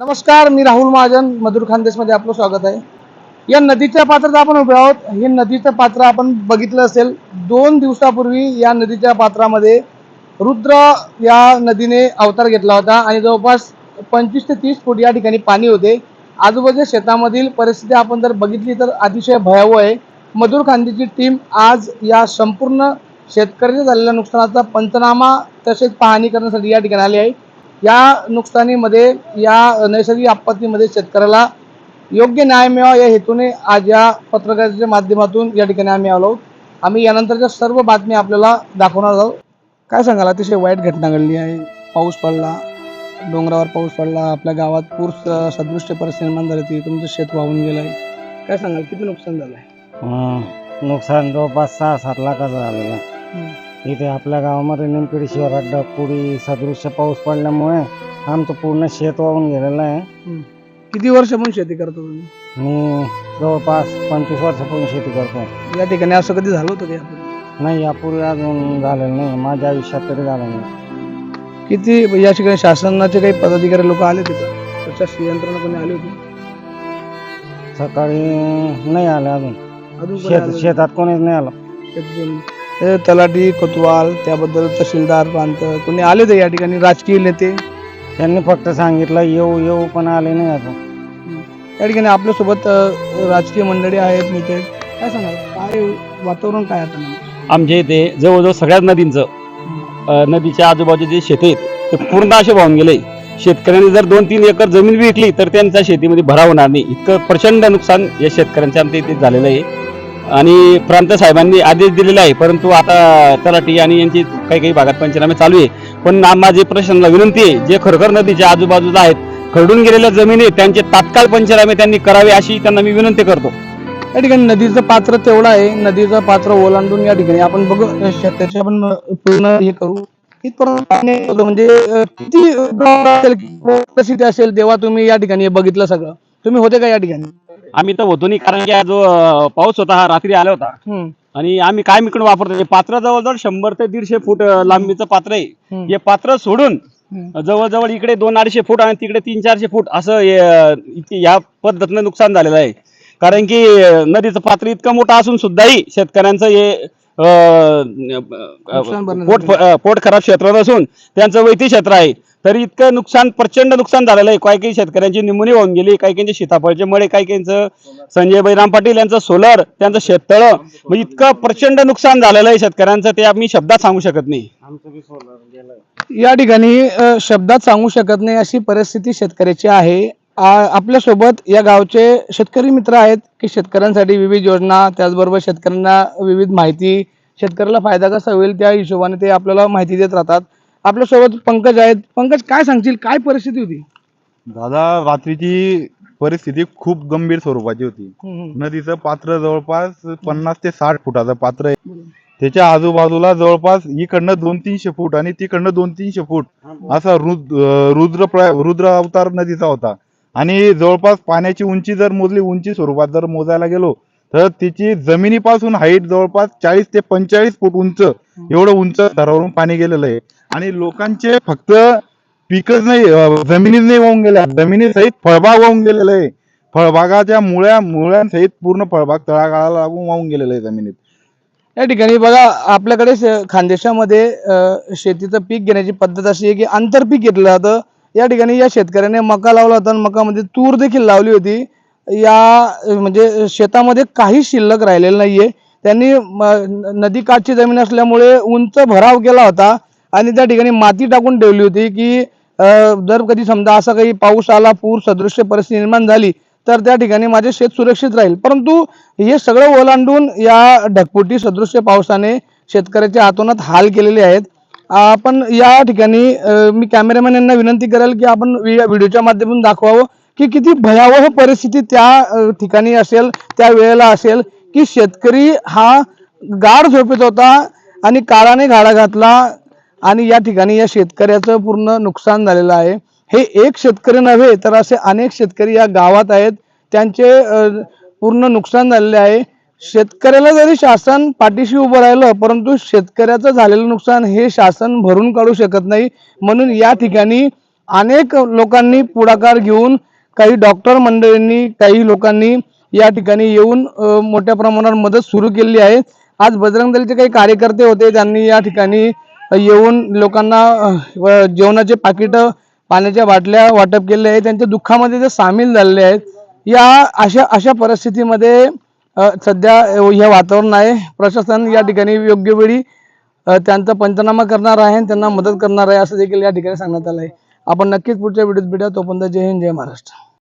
नमस्कार मी राहुल महाजन मधुर खानदेशमध्ये आपलं स्वागत आहे. या नदीच्या पात्रात आपण उभे आहोत. हे नदीचं पात्र आपण बघितलं असेल. दोन दिवसापूर्वी या नदीच्या पात्रामध्ये रुद्र या नदीने अवतार घेतला होता आणि जवळपास पंचवीस ते तीस फूट या ठिकाणी पाणी होते. आजूबाजूच्या शेतामधील परिस्थिती आपण जर बघितली तर अतिशय भयावह आहे. मधुर खांदेची टीम आज या संपूर्ण शेतकऱ्याच्या झालेल्या नुकसानाचा पंचनामा तसेच पाहणी करण्यासाठी या ठिकाणी आली आहे. या नुकसानीमध्ये या नैसर्गिक आपत्तीमध्ये शेतकऱ्याला योग्य न्याय मिळावा या हेतूने आज या पत्रकाराच्या माध्यमातून या ठिकाणी आम्ही आलो आम्ही यानंतरच्या सर्व बातम्या आपल्याला दाखवणार आहोत. काय सांगाल? अतिशय वाईट घटना घडली आहे. पाऊस पडला. डोंगरावर पाऊस पडला. आपल्या गावात पूर स- सदृश्य परिस्थिती निर्माण झाली होती. तुमचं शेत वाहून गेलं आहे. काय सांगाल? किती नुकसान झालं आहे? नुकसान जवळपास सहा सात लाखाचं झालेलं आहे. इथे आपल्या गावामध्ये निमपेडी शिवारात डगपुडी सदृश्य पाऊस पडल्यामुळे आमचं पूर्ण शेत वाहून गेलेलं आहे. किती वर्षापासून शेती करता तुम्ही? मी जवळपास पंचवीस वर्षापासून शेती करतो. या ठिकाणी असं कधी झालं होतं का? नाही यापूर्वी अजून झालेलं नाही. माझ्या आयुष्यात तरी झालं नाही. किती या ठिकाणी शासनाचे काही पदाधिकारी लोक आले तिथं? प्रशासकीय यंत्रणा कोणी आली होती? सकाळी नाही आले अजून. अजून कोणी शेत? शेतात कोणीच नाही आलं. शेतकरी. तलाठी कोतवाल त्याबद्दल तहसीलदार प्रांत कोणी आले ते या ठिकाणी राजकीय नेते? त्यांनी फक्त सांगितलं येऊ येऊ पण आले नाही अजून या ठिकाणी आपल्यासोबत अ, राजकीय मंडळी आहेत नेते आहेत. काय सांगाल? काय वातावरण काय आता? आमच्या इथे जवळजवळ सगळ्याच नदींचं अ, नदीच्या आजूबाजूचे जे शेत आहेत ते पूर्ण असे वाहून गेले. शेतकऱ्यांनी जर दोन तीन एकर जमीन विकली तर त्यांच्या शेतीमध्ये भराव होणार नाही. इतकं प्रचंड नुकसान या शेतकऱ्यांच्या आमच्या इथे झालेलं आहे. आणि प्रांत साहेबांनी आदेश दिलेला आहे परंतु आता तलाठी आणि यांची काही काही भागात पंचनामे चालू आहे. पण माझी प्रशासनाला विनंती आहे जे खरखर नदीच्या आजूबाजूला आहेत खरडून गेलेल्या जमिनी आहेत, त्यांचे तात्काळ पंचनामे त्यांनी करावे अशी त्यांना मी विनंती करतो. या ठिकाणी नदीचं पात्र तेवढं आहे नदीचं पात्र ओलांडून या ठिकाणी आपण बघू त्याचे आपण पूर्ण हे करू. म्हणजे किती असेल देवा तेव्हा तुम्ही या ठिकाणी बघितलं सगळं. तुम्ही होते का या ठिकाणी? आम्ही तर होतो नाही कारण की हा जो अ, पाऊस होता हा रात्री आला होता हम्म. आणि आम्ही काय इकडे वापरतो हे पात्र जवळजवळ शंभर ते दीडशे फूट अ, लांबीचं पात्र आहे हम्म. हे पात्र सोडून हम्म. जवळजवळ इकडे दोन अडीचशे फूट आणि तिकडे तीन चारशे फूट असं हे, अ, इतकी या पद्धतीनं नुकसान झालेलं आहे कारण की अ, नदीचं पात्र इतकं मोठं असून सुद्धाही शेतकऱ्यांचं हे अ, अ, भरण्याचं पोट अ, पोट खराब क्षेत्र नसून त्यांचं वैती क्षेत्र आहे तरी इतकं नुकसान प्रचंड नुकसान झालेलं आहे. काही काही शेतकऱ्यांची निमोनी होऊन गेली काही काहींचे सीताफळचे मळे काही काहींचं संजय बैराम पाटील यांचं सोलर त्यांचं शेततळ. म्हणजे इतकं प्रचंड नुकसान झालेलं आहे शेतकऱ्यांचं ते आम्ही शब्दात सांगू शकत नाही. आमचं बी सोलर गेलं. या ठिकाणी शब्दात सांगू शकत नाही अशी परिस्थिती शेतकऱ्याची आहे. आपल्यासोबत या गावचे शेतकरी मित्र आहेत की शेतकऱ्यांसाठी विविध योजना त्याचबरोबर शेतकऱ्यांना विविध माहिती शेतकऱ्याला फायदा कसा होईल त्या हिशोबाने ते आपल्याला माहिती देत राहतात. आपल्यासोबत पंकज आहेत. पंकज काय सांगशील? काय परिस्थिती होती? दादा रात्रीची परिस्थिती खूप गंभीर स्वरूपाची होती. नदीचं पात्र जवळपास पन्नास ते साठ फुटाचं पात्र आहे. त्याच्या आजूबाजूला जवळपास इकडनं दोन तीनशे फूट आणि तिकडनं दोन तीनशे फूट असा रुद्र रुद्र अवतार नदीचा होता. आणि जवळपास पाण्याची उंची जर मोजली उंची स्वरूपात जर मोजायला गेलो तर तिची जमिनीपासून हाईट जवळपास चाळीस ते पंचेचाळीस फूट उंच एवढं उंच धरावरून पाणी गेलेलं आहे. आणि लोकांचे फक्त पिकच नाही जमिनीत नाही वाहून गेल्या. जमिनीसहित फळबाग वाहून गेलेलं आहे. फळबागाच्या मुळ्या मुळ्यांसहित पूर्ण फळबाग तळागाळाला लागून वाहून गेलेलं आहे जमिनीत. या ठिकाणी बघा आपल्याकडे खानदेशामध्ये शेतीचं पीक घेण्याची पद्धत अशी आहे की आंतरपीक घेतलं जातं. या ठिकाणी या शेतकऱ्याने मका लावला होता आणि मकामध्ये तूर देखील लावली होती. या म्हणजे शेतामध्ये काही शिल्लक राहिलेलं नाहीये. त्यांनी नदीकाठची जमीन असल्यामुळे उंच भराव केला होता आणि त्या ठिकाणी माती टाकून ठेवली होती की जर कधी समजा असा काही पाऊस आला पूर सदृश्य परिस्थिती निर्माण झाली तर त्या ठिकाणी माझे शेत सुरक्षित राहील. परंतु हे सगळं ओलांडून या ढकपुटी सदृश्य पावसाने शेतकऱ्याच्या हातोनात हाल केलेले आहेत. आपण या ठिकाणी मी कॅमेरामॅन यांना विनंती करेल की आपण व्हिडिओच्या माध्यमातून दाखवावं. की किती भयावह परिस्थिती त्या ठिकाणी असेल त्या वेळेला असेल की शेतकरी हा गाढ झोपेत होता आणि काळाने गाडा घातला आणि या ठिकाणी या शेतकऱ्याचं पूर्ण नुकसान झालेलं आहे. हे एक शेतकरी नव्हे तर असे अनेक शेतकरी या गावात आहेत. त्यांचे पूर्ण नुकसान झालेले आहे. शेतकऱ्याला जरी शासन पाठीशी उभं राहिलं परंतु शेतकऱ्याचं झालेलं नुकसान हे शासन भरून काढू शकत नाही. म्हणून या ठिकाणी अनेक लोकांनी पुढाकार घेऊन काही डॉक्टर मंडळींनी काही लोकांनी या ठिकाणी येऊन मोठ्या प्रमाणावर मदत सुरू केलेली आहे. आज बजरंग दलचे काही कार्यकर्ते होते त्यांनी या ठिकाणी येऊन लोकांना जेवणाचे पाकिटं पाण्याच्या बाटल्या वाटप केले आहे त्यांच्या दुःखामध्ये ते सामील झालेले आहेत. या अशा अशा परिस्थितीमध्ये सध्या हे वातावरण आहे. प्रशासन या ठिकाणी योग्य वेळी त्यांचा पंचनामा करणार आहे आणि त्यांना मदत करणार आहे असं देखील या ठिकाणी सांगण्यात आलं आहे आपण नक्कीच पुढच्या व्हिडिओत भेटूया. तोपर्यंत जय हिंद जय महाराष्ट्र.